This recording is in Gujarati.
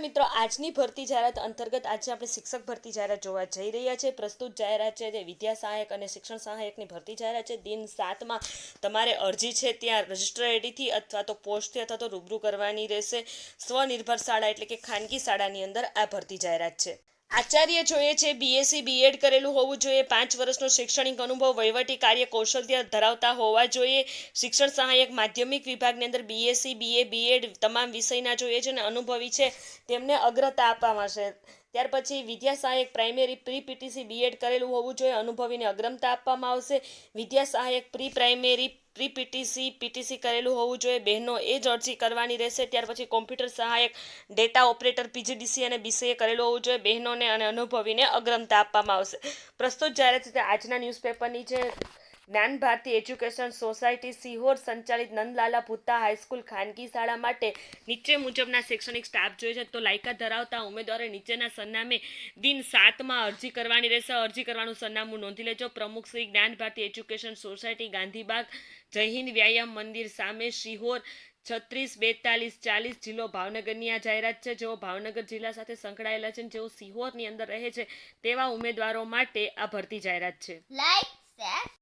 મિત્રો, આજની ભરતી જાહેરાત અંતર્ગત આજે આપણે શિક્ષક ભરતી જાહેરાત જોવા જઈ રહ્યા છે. પ્રસ્તુત જાહેરાત છે તે વિદ્યા સહાયક અને શિક્ષણ સહાયકની ભરતી જાહેરાત છે. દિન સાતમાં તમારે અરજી છે ત્યાં રજિસ્ટર આઈડીથી અથવા તો પોસ્ટથી અથવા તો રૂબરૂ કરવાની રહેશે. સ્વનિર્ભર શાળા એટલે કે ખાનગી શાળાની અંદર આ ભરતી જાહેરાત છે. આચાર્ય જોઈએ છે બીએસસી બીએડ કરેલું હોવું જોઈએ. પાંચ વર્ષનો શૈક્ષણિક અનુભવ વહીવટી કાર્ય કૌશલ્ય ધરાવતા હોવા જોઈએ. શિક્ષણ સહાયક માધ્યમિક વિભાગની અંદર બીએસસી બીએ બીએડ તમામ વિષયના જોઈએ છે અને અનુભવી છે. તેમને અગ્રતા આપવામાં આવશે. ત્યાર પછી વિદ્યા સહાયક પ્રાઇમરી પ્રી પીટીસી બીએડ કરેલું હોવું જોઈએ, અનુભવીને અગ્રમતા આપવામાં આવશે. વિદ્યા સહાયક pre primary pre PTC PTC કરેલું હોવું જોઈએ, બહેનો એ જ અરજી કરવાની રહેશે. ત્યાર પછી કોમ્પ્યુટર સહાયક, ડેટા ઓપરેટર પીજીડીસી અને બીસીએ કરેલું હોવું જોઈએ, બહેનોને અને અનુભવીને અગ્રમતા આપવામાં આવશે. પ્રસ્તુત જાહેરાત આજના ન્યૂઝપેપરની છે. જ્ઞાન ભારતી એજ્યુકેશન સોસાયટી સિહોર સંચાલિત નંદલાલા ભૂતા હાઈસ્કૂલ ખાનગી શાળા માટે નીચે મુજબના શૈક્ષણિક સ્ટાફ જોઈએ છે. તો લાયકાત ધરાવતા ઉમેદવારે નીચેના સરનામે દિન સાતમાં અરજી કરવાની રહેશે. અરજી કરવાનું સરનામું નોંધી લેજો. પ્રમુખ શ્રી જ્ઞાન ભારતી એજ્યુકેશન સોસાયટી, ગાંધીબાગ, જય વ્યાયામ મંદિર સામે શિહોર છત્રીસ, બેતાલીસ, ચાલીસ જિલ્લો ભાવનગરની આ જાહેરાત છે. જેઓ ભાવનગર જિલ્લા સાથે સંકળાયેલા છે જેઓ સિહોરની અંદર રહે છે તેવા ઉમેદવારો માટે આ ભરતી જાહેરાત છે. લાઈક